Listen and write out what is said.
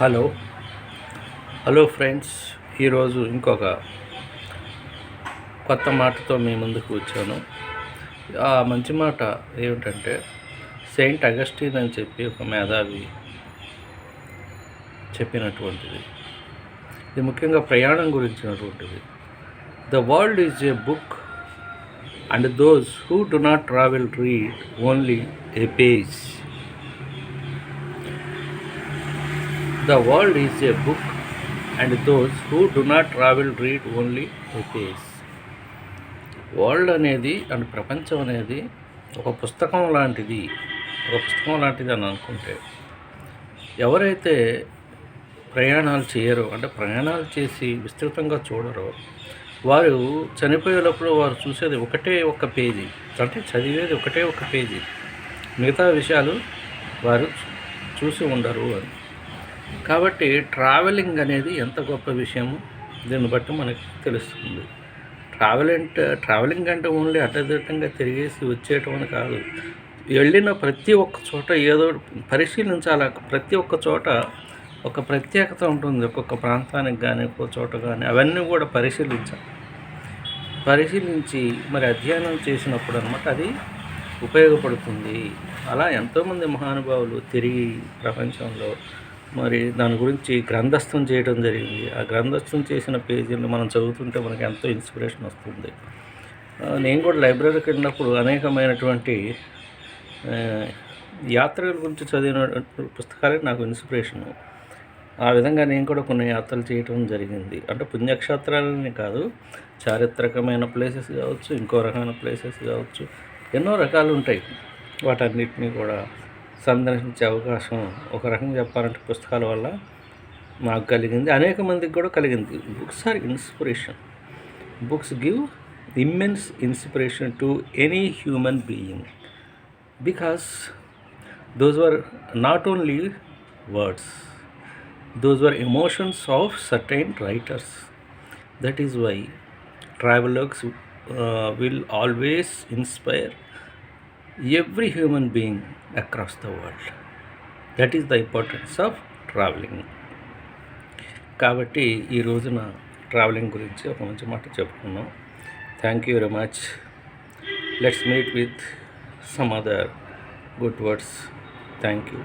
Hello. Hello friends ఈరోజు ఇంకొక కొత్త మాటతో మీ ముందుకు వచ్చాను. ఆ మంచి మాట ఏమిటంటే సెయింట్ అగస్టిన్ అని చెప్పి ఒక మేధావి చెప్పినటువంటిది. ఇది ముఖ్యంగా ప్రయాణం గురించినటువంటిది. The world is a book and those who do not travel read only a page. The world is a book and those who do not travel read only a page world అనేది and ప్రపంచం అనేది ఒక పుస్తకం లాంటిది. ఒక పుస్తకం లాంటిది అని అనుకుంటే ఎవరైతే ప్రయాణాలు చేయరో అంటే ప్రయాణాలు చేసి విస్తృతంగా చూడరో వారు చనిపోయేటప్పుడు వారు చూసేది ఒకటే ఒక పేజీ. అంటే చదివేది ఒకటే ఒక పేజీ. మిగతా విషయాలు వారు చూసి ఉండరు అని. కాబట్టి ట్రావెలింగ్ అనేది ఎంత గొప్ప విషయము? దీన్ని బట్టి మనకి తెలుస్తుంది. ట్రావెల్ అంటే ట్రావెలింగ్ అంటే ఓన్లీ అడ్డదిడ్డంగా తిరిగేసి వచ్చేయటం అని కాదు. వెళ్ళిన ప్రతి ఒక్క చోట ఏదో పరిశీలించాలి. ప్రతి ఒక్క చోట ఒక ప్రత్యేకత ఉంటుంది. ఒక్కొక్క ప్రాంతానికి కానీ ఒక్కొక్క చోట కానీ అవన్నీ కూడా పరిశీలించాలి. పరిశీలించి మరి అధ్యయనం చేసినప్పుడు అనమాట అది ఉపయోగపడుతుంది. అలా ఎంతోమంది మహానుభావులు తిరిగి ప్రపంచంలో మరి దాని గురించి గ్రంథస్థం చేయడం జరిగింది. ఆ గ్రంథస్థం చేసిన పేజీలను మనం చదువుతుంటే మనకి ఎంతో ఇన్స్పిరేషన్ వస్తుంది. నేను కూడా లైబ్రరీకి వెళ్ళినప్పుడు అనేకమైనటువంటి యాత్రల గురించి చదివిన పుస్తకాలే నాకు ఇన్స్పిరేషను. ఆ విధంగా నేను కూడా కొన్ని యాత్రలు చేయటం జరిగింది. అంటే పుణ్యక్షేత్రాలని కాదు చారిత్రకమైన ప్లేసెస్ కావచ్చు ఇంకో రకమైన ప్లేసెస్ కావచ్చు ఎన్నో రకాలు ఉంటాయి. వాటన్నిటిని కూడా సందర్శించే అవకాశం ఒక రకం చెప్పాలంటే పుస్తకాల వల్ల నాకు కలిగింది. అనేక మందికి కూడా కలిగింది. Books are inspiration books give immense inspiration to any human being because those were not only words those were emotions of certain writers that is why travelers will always inspire every human being across the world that is the importance of traveling కాబట్టి ఈ రోజున traveling గురించి ఒక మంచి మాట చెప్పుకున్నాం thank you very much let's meet with some other good words thank you